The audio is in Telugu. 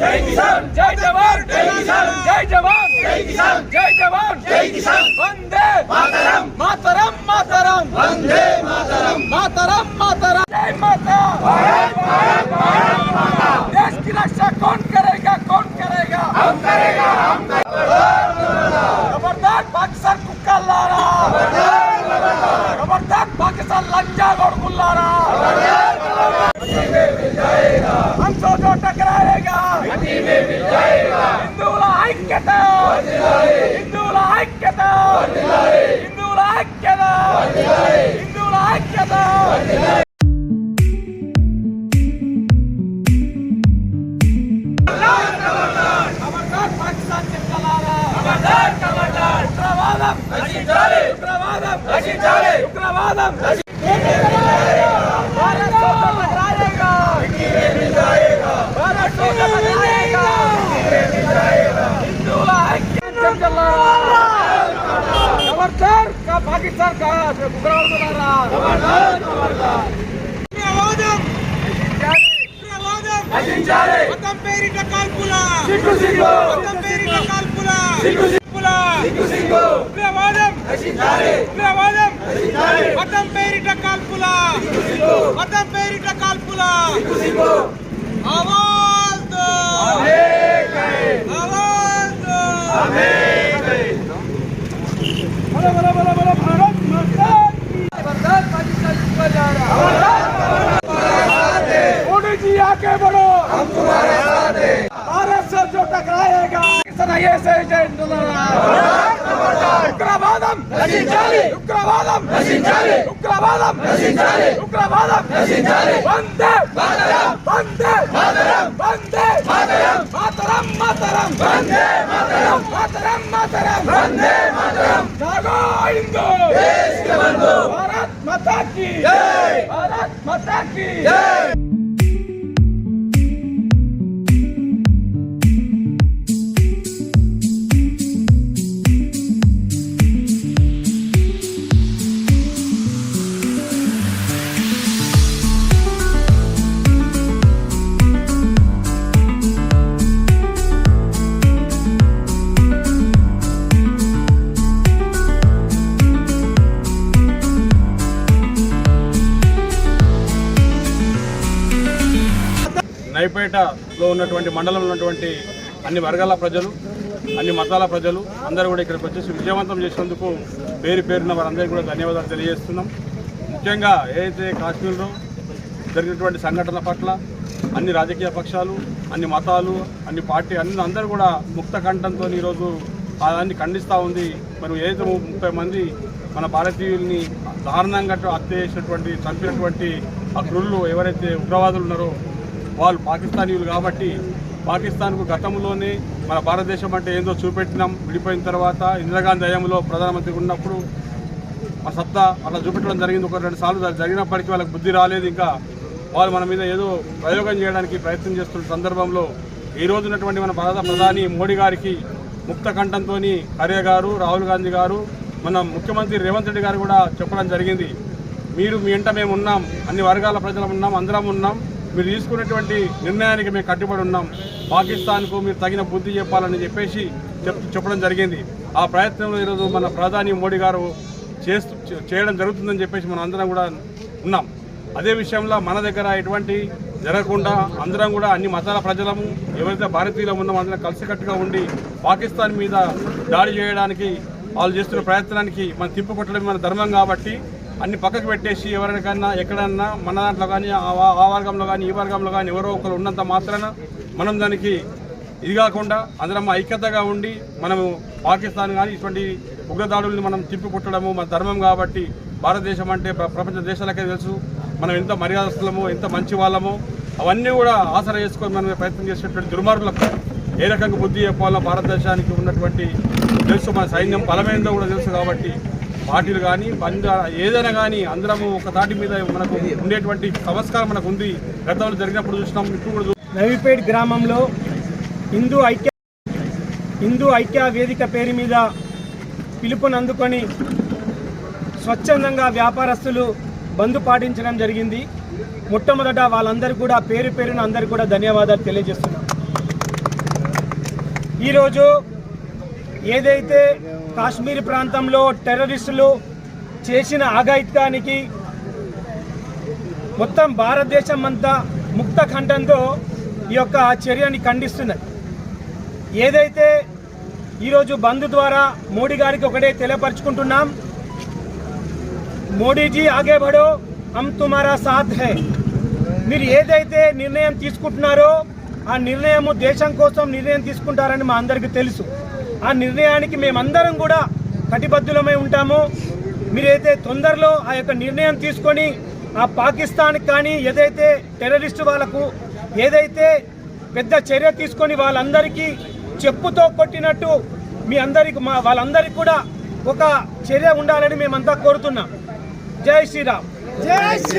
జై కిసాన్ ఐక్యత. హిందువుల ఐక్యత. హిందువుల ఐక్యత. హిందువుల ఐక్యత ఉగ్రవాదం. ఉగ్రవాదం. ఉగ్రవాదం. పాకిస్తాన్ కా ఉగ్రవాదం! నశించాలి మతం పేరిట కాల్పుల! సిగ్గు సిగ్గు! మతం పేరిట కాల్పుల! సిగ్గు కాల్పుల! సిగ్గు సిగ్గు! ఉగ్రవాదం! నశించాలి ఉగ్రవాదం! నశించాలి మతం పేరిట కాల్పుల! సిగ్గు! మతం పేరిట पाकिस्तान ये से ఉగ్రవాదం నశించాలి ఉగ్రవాదం నశించాలి ఉగ్రవాదం నశించాలి ఉగ్రవాదం నశించాలి వందే మాతరం వందే మాతరం వందే మాతరం మాతరం మాతరం వందే మాతరం మాతరం మాతరం వందే మాతరం జాగో హిందూ దేశ్ కే బంధు భారత్ మాతా की జై భారత్ మాతా की జై నైపేటలో ఉన్నటువంటి మండలంలో ఉన్నటువంటి అన్ని వర్గాల ప్రజలు అన్ని మతాల ప్రజలు అందరూ కూడా ఇక్కడికి వచ్చేసి విజయవంతం చేసినందుకు పేరు పేరున వారందరికీ కూడా ధన్యవాదాలు తెలియజేస్తున్నాం. ముఖ్యంగా ఏదైతే కాశ్మీర్లో జరిగినటువంటి సంఘటనల పట్ల అన్ని రాజకీయ పక్షాలు అన్ని మతాలు అన్ని పార్టీ అన్ని అందరూ కూడా ముక్త కంఠంతో ఈరోజు దాన్ని ఖండిస్తూ ఉంది. మరి ఏదైతే ముప్పై మంది మన భారతీయుల్ని దారుణంగా హత్య చేసినటువంటి చంపినటువంటి ఆ క్రుళ్ళు ఎవరైతే ఉగ్రవాదులు ఉన్నారో వాళ్ళు పాకిస్తానీయులు కాబట్టి పాకిస్తాన్కు గతంలోనే మన భారతదేశం అంటే ఏందో చూపెట్టినాం. విడిపోయిన తర్వాత ఇందిరాగాంధీ హయాంలో ప్రధానమంత్రి ఉన్నప్పుడు ఆ సత్తా అలా చూపెట్టడం జరిగింది. ఒక రెండు సార్లు జరిగినప్పటికీ వాళ్ళకి బుద్ధి రాలేదు. ఇంకా వాళ్ళు మన మీద ఏదో ప్రయోగం చేయడానికి ప్రయత్నం చేస్తున్న సందర్భంలో ఈ రోజు ఉన్నటువంటి మన భారత ప్రధాని మోడీ గారికి ముక్త కంఠంతో ఖర్గే గారు రాహుల్ గాంధీ గారు మన ముఖ్యమంత్రి రేవంత్ రెడ్డి గారు కూడా చెప్పడం జరిగింది. మీరు మీ ఇంట మేము ఉన్నాం. అన్ని వర్గాల ప్రజలు ఉన్నాం. అందరం ఉన్నాం. మీరు తీసుకున్నటువంటి నిర్ణయానికి మేము కట్టుబడి ఉన్నాం. పాకిస్తాన్కు మీరు తగిన బుద్ధి చెప్పాలని చెప్పేసి చెప్ చెప్పడం జరిగింది. ఆ ప్రయత్నంలో ఈరోజు మన ప్రధాని మోడీ గారు చేస్తూ చేయడం జరుగుతుందని చెప్పేసి మనం అందరం కూడా ఉన్నాం. అదే విషయంలో మన దగ్గర ఎటువంటి జరగకుండా అందరం కూడా అన్ని మతాల ప్రజలము ఎవరైతే భారతీయులు ఉన్నామో అందరం కలిసికట్టుగా ఉండి పాకిస్తాన్ మీద దాడి చేయడానికి వాళ్ళు చేస్తున్న ప్రయత్నానికి మనం తిప్పుకొట్టడం మన ధర్మం కాబట్టి అన్ని పక్కకు పెట్టేసి ఎవరికన్నా ఎక్కడన్నా మన దాంట్లో కానీ ఆ వర్గంలో కానీ ఈ వర్గంలో కానీ ఎవరో ఒకరు ఉన్నంత మాత్రాన మనం దానికి ఇది కాకుండా అందరం ఐక్యతగా ఉండి మనము పాకిస్తాన్ కానీ ఇటువంటి ఉగ్రదాడుల్ని మనం తిప్పి కొట్టడము మన ధర్మం కాబట్టి భారతదేశం అంటే ప్ర- ప్రపంచ దేశాలకే తెలుసు. మనం ఎంత మర్యాదస్తులమో ఎంత మంచి వాళ్ళమో అవన్నీ కూడా ఆసరా చేసుకొని మనం ప్రయత్నం చేసేటువంటి దుర్మార్గులకు ఏ రకంగా బుద్ధి చెప్పాలో భారతదేశానికి ఉన్నటువంటి తెలుసు. మన సైన్యం బలమైందో కూడా తెలుసు కాబట్టి పార్టీలు కానీ బంద ఏదైనా కానీ అందరము ఒక తాటి మీద మనకు ఉండేటువంటి సంస్కారం మనకు ఉంది. గతంలో జరిగినప్పుడు చూసినాం ఇప్పుడు కూడా చూ- గ్రామంలో హిందూ ఐక్య హిందూ ఐక్య వేదిక పేరు మీద పిలుపునందుకొని స్వచ్ఛందంగా వ్యాపారస్తులు బంద్ పాటించడం జరిగింది. మొట్టమొదట వాళ్ళందరూ కూడా పేరు పేరున అందరికీ కూడా ధన్యవాదాలు తెలియజేస్తున్నాం. ఈరోజు ఏదైతే కాశ్మీర్ ప్రాంతంలో టెర్రరిస్టులు చేసిన ఆఘాయిత్యానికి మొత్తం భారతదేశం అంతా ముక్త ఖండంతో ఈ యొక్క చర్యని ఖండిస్తున్నది. ఏదైతే ఈరోజు బంద్ ద్వారా మోడీ గారికి ఒకటే తెలియపరుచుకుంటున్నాం మోడీజీ ఆగే బడో హమ్ తుమారా సాథ్ హై. మీరు ఏదైతే నిర్ణయం తీసుకుంటున్నారో ఆ నిర్ణయము దేశం కోసం నిర్ణయం తీసుకుంటారని మా అందరికీ తెలుసు. ఆ నిర్ణయానికి మేమందరం కూడా కటిబద్ధులమై ఉంటాము. మీరైతే తొందరలో ఆ యొక్క నిర్ణయం తీసుకొని ఆ పాకిస్తాన్కి కానీ ఏదైతే టెర్రరిస్టు వాళ్ళకు ఏదైతే పెద్ద చర్య తీసుకొని వాళ్ళందరికీ చెప్పుతో కొట్టినట్టు మీ అందరికి మా వాళ్ళందరికీ కూడా ఒక చర్య ఉండాలని మేమంతా కోరుతున్నాం. జై శ్రీరామ్. జై